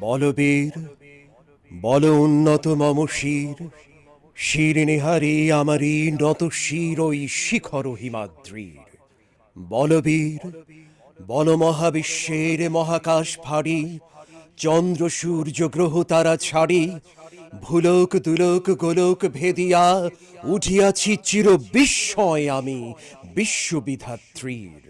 বলবীর, বল উন্নত মম শির শির নেহারি আমারি নত শির ওই শিখর হিমাদ্রির। বলবীর, বল মহাবিশ্বের মহাকাশ ফাড়ি, চন্দ্র সূর্য গ্রহ তারা ছাড়ি, ভুলোক দুলোক গোলোক ভেদিয়া, উঠিয়াছি চির বিস্ময় আমি বিশ্ববিধাত্রীর।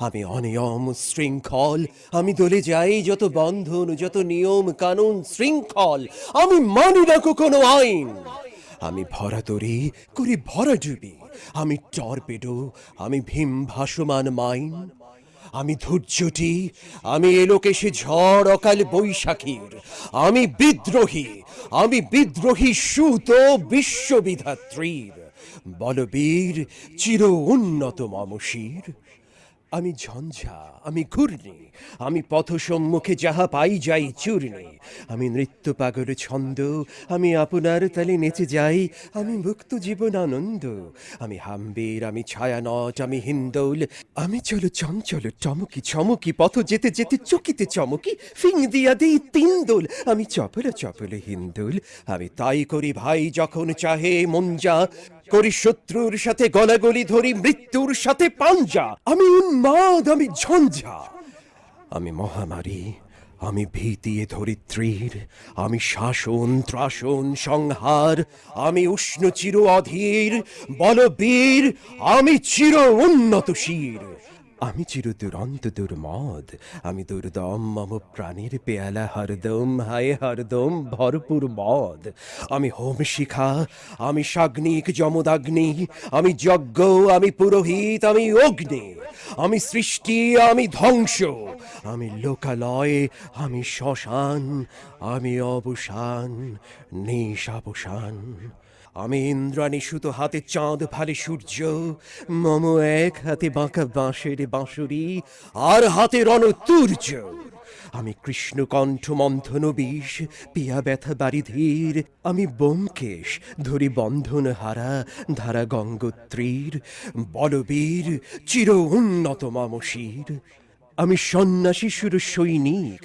আমি অনিয়ম শৃঙ্খল, আমি দলে যাই যত বন্ধন, যত নিয়ম, কানুন শৃঙ্খল, আমি মানি না কোনো আইন। আমি ভরা তরি করি ভরা ডুবি আমি টর্পেডো, আমি ভীম ভাসমান মাইন। আমি ধৈর্যটি আমি এলোকেশে ঝড় অকাল বৈশাখীর। আমি বিদ্রোহী আমি বিদ্রোহী সুত বিশ্ববিধাত্রীর। বলবীর চির উন্নত মমশির। আমি ঝঞ্ঝা, আমি ঘূর্ণি, আমি পথ সম্মুখে যাহা পাই যাই চূর্ণি। আমি নৃত্য পাগল ছন্দ, আমি আপনার তালে নেচে যাই, আমি মুক্ত জীবন আনন্দ। আমি হাম্বির, আমি ছায়া ছায়ানট, আমি হিন্দৌল। আমি চলো চঞ্চল, চমকি চমকি, পথ যেতে যেতে, চকিতে চমকি, ফিং দিয়া দিই তিন দোল। আমি চপল চপল হিন্দুল। আমি তাই করি ভাই যখন চাহে মঞ্জা করি শত্রুর সাথে গলাগলি ধরি, মৃত্যুর সাথে পাঞ্জা। আমি উন্মাদ, আমি ঝঞ্ঝা। আমি মহামারী, আমি ভীতি ধরিত্রীর। আমি শাসন, ত্রাসন, সংহার। আমি উষ্ণ চির অধীর, বলবীর। আমি চির উন্নত শির আমি চির দুরন্ত দুর্মদ। আমি দুর্দম, মম প্রাণীর পেয়ালা হরদম, হায় হরদম, ভরপুর মদ। আমি হোম শিখা, আমি সাগ্নিক যমদাগ্নি, আমি যজ্ঞ, আমি পুরোহিত, আমি অগ্নি। আমি সৃষ্টি, আমি ধ্বংস। আমি লোকালয়, আমি শ্মশান, আমি অবসান নিশাবসান আমি ইন্দ্রাণী সুত হাতে চাঁদ ভালে সূর্য, মম এক হাতে বাঁকা বাঁশের বাঁশুরি, আর হাতে রণতুর্য। আমি কৃষ্ণকণ্ঠ মন্থন বিষ পিয়া ব্যথা বারিধীর। আমি বোমকেশ ধরি বন্ধন হারা, ধারা গঙ্গোত্রীর। বলবীর, চির উন্নত মামশির। আমি সন্ন্যাসী সুর সৈনিক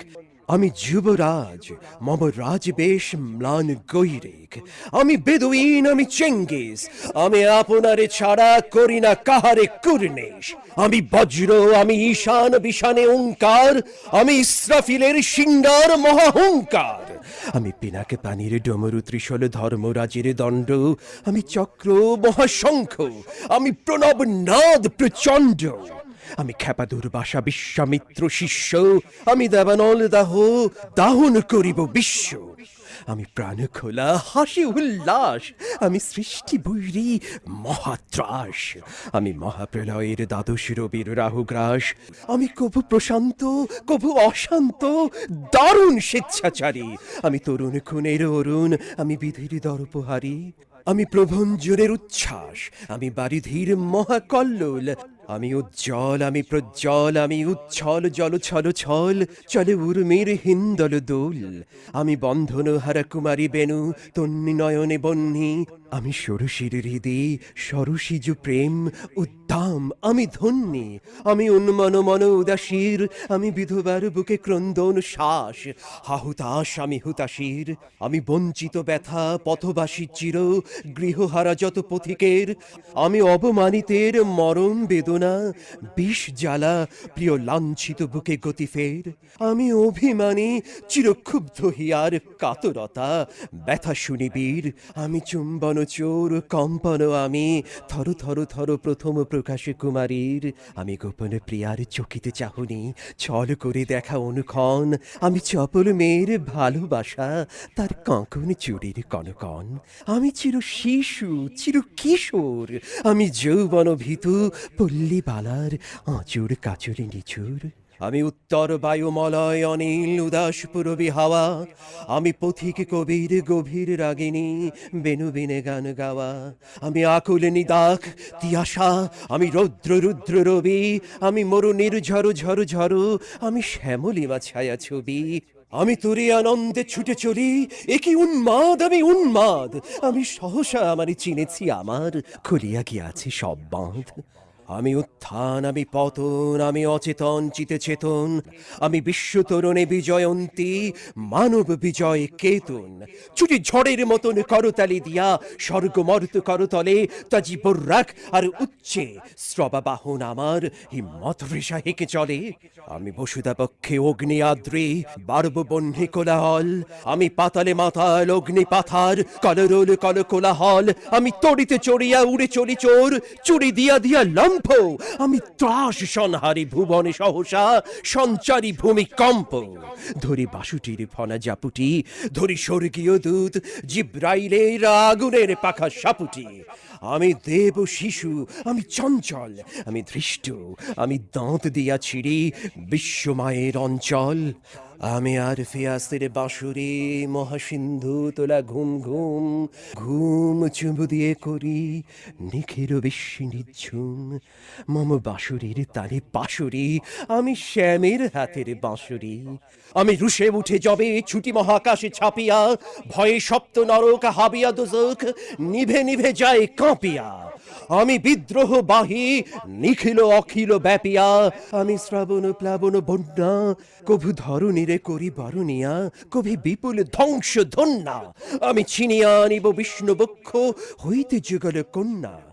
আমি যুবরাজ, মম রাজবেশ ম্লান গৈরিক। আমি বেদুইন, আমি চেঙ্গিস। আমি আপনারে ছাড়া করি না কাহারে কুর্নেশ আমি বজ্র, আমি ঈশান বিশানে ওঙ্কার আমি ইসরাফিলের সিঙ্গার মহাহংকার আমি পিনাকে পানির ডমরু ত্রিশল ধর্মরাজের দণ্ড। আমি চক্র, মহাশঙ্খ। আমি প্রণব নাদ প্রচণ্ড। আমি খেপা দুর্বাসা বিশ্বামিত্র শিষ্য। আমি দেবানল দাহ, দাহন করিব বিশ্ব। আমি প্রাণ খোলা, হাসি উল্লাস। আমি সৃষ্টি বৈরী, মহাত্রাস। আমি মহাপ্রলয়ের দ্বাদশ রবির রাহুগ্রাস। আমি কভু প্রশান্ত কভু অশান্ত, দারুণ স্বেচ্ছাচারী। আমি তরুণ খুনের অরুণ, আমি বিধির দর্পহারী। আমি প্রভঞ্জনের উচ্ছ্বাস। আমি বারিধির মহাকল্লোল আমি উজ্জ্বল, আমি প্রজ্জ্বল, আমি উচ্ছল, জল ছল ছল, চলে উর্মির হিন্দল দোল। আমি বন্ধন হারা কুমারী বেনু তন্নি নয়নে বন্যি আমি সরসির হৃদি সরসিজু প্রেম উদ্দাম আমি ধন্যী, আমি উন্মন মন উদাসীর, আমি বিধবার বুকে ক্রন্দন শ্বাস হাহুতাস আমি হুতাশীর, আমি বঞ্চিত ব্যথা পথবাসী চির, গৃহহারা যত পথিকের, আমি অবমানিতের মরম বেদনা, বিষ জ্বালা প্রিয় লাঞ্ছিত বুকে গতি ফের, আমি অভিমানী চিরক্ষুব্ধ হিয়ার কাতরতা, ব্যথা শুনিবীর, আমি চুম্বন চোর কম্পন আমি। থর থর থর প্রথম প্রকাশে কুমারীর। আমি গোপন প্রিয়ার চকিতে চাহনি, ছল করে দেখা অনুক্ষণ। আমি চপল মেয়ের ভালোবাসা, তার কাঁকন চুরির কনকন। আমি চির শিশু, চির কিশোর। আমি যৌবন ভীতু পল্লী বালার আঁচুর কাচুরি নিচুর। আমি উত্তর বায়ুমলয়, অনিল উদাস পুরবী হাওয়া। আমি পথিক কবির গভীর রাগিনী, বেনু বিনে গান গাওয়া। আমি আকুল নিদাক তিয়াশা আমি রৌদ্র রুদ্র রবি। আমি মরুনির ঝড় ঝরু ঝরু। আমি শ্যামলিমা ছায়া ছবি। আমি তোরে আনন্দে ছুটে চলি। একই উন্মাদ? আমি উন্মাদ। আমি সহসা আমারই চিনেছি। আমার খুলিয়া গিয়াছে সব বাঁধ? আমি উত্থান, আমি পতন, আমি অচেতন চিতে চেতন আমি বিশ্ব তরুণে বিজয়ন্তী, মানব বিজয় কেতন। ছুটি ঝড়ের মতন করতালি দিয়া, স্বর্গ মর্ত করতলে, তাজি বর্রাক আর উচ্চে শ্রবা বাহন আমার, হিম্মত রেশা হেঁকে চলে। আমি বসুদা পক্ষে অগ্নি আদ্রে, বারব বহ্নি কোলাহল। আমি পাতালে মাতাল, অগ্নি পাথার, কলরোল কল কোলাহল। আমি তড়িতে চড়িয়া উড়ে চলি চোর, চুরি দিয়া দিয়া লম্ফ আমি ত্রাস সনহারি ভুবনে সহসা, সঞ্চারী ভূমি ভূমিকম্প ধরি বাসুটির ফনা জাপুটি, ধরি স্বর্গীয় দূত জিব্রাইলের আগুনের পাখা সাপুটি। আমি দেব শিশু, আমি চঞ্চল, আমি ধৃষ্ট, আমি দাঁত দিয়া ছিড়ি বিশ্বমায়ের অঞ্চল। আমি আর ফিয়াসের বাঁশুরি মহাসিন্ধু তোলা ঘুম ঘুম ঘুম চুমু দিয়ে করি নিখির বেশি নিঝুম। মম বাঁশুরির তালে বাঁশুরি, আমি শ্যামের হাতের বাঁশুরি। আমি রুশে উঠে যাবে ছুটি মহাকাশে ছাপিয়া, ভয়ে সপ্ত নরক হাবিয়া দোজক, নিভে নিভে যায় কাঁপিয়া। আমি বিদ্রোহ বাহি, নিখিল অখিল ব্যাপিয়া। আমি শ্রাবণ, প্লাবন, বন্যা, কভু ধরণীরে করি বরণিয়া, কভি বিপুল ধ্বংস ধন্যা। আমি ছিনিয়া আনিব বিষ্ণু বক্ষ হইতে যুগল কন্যা।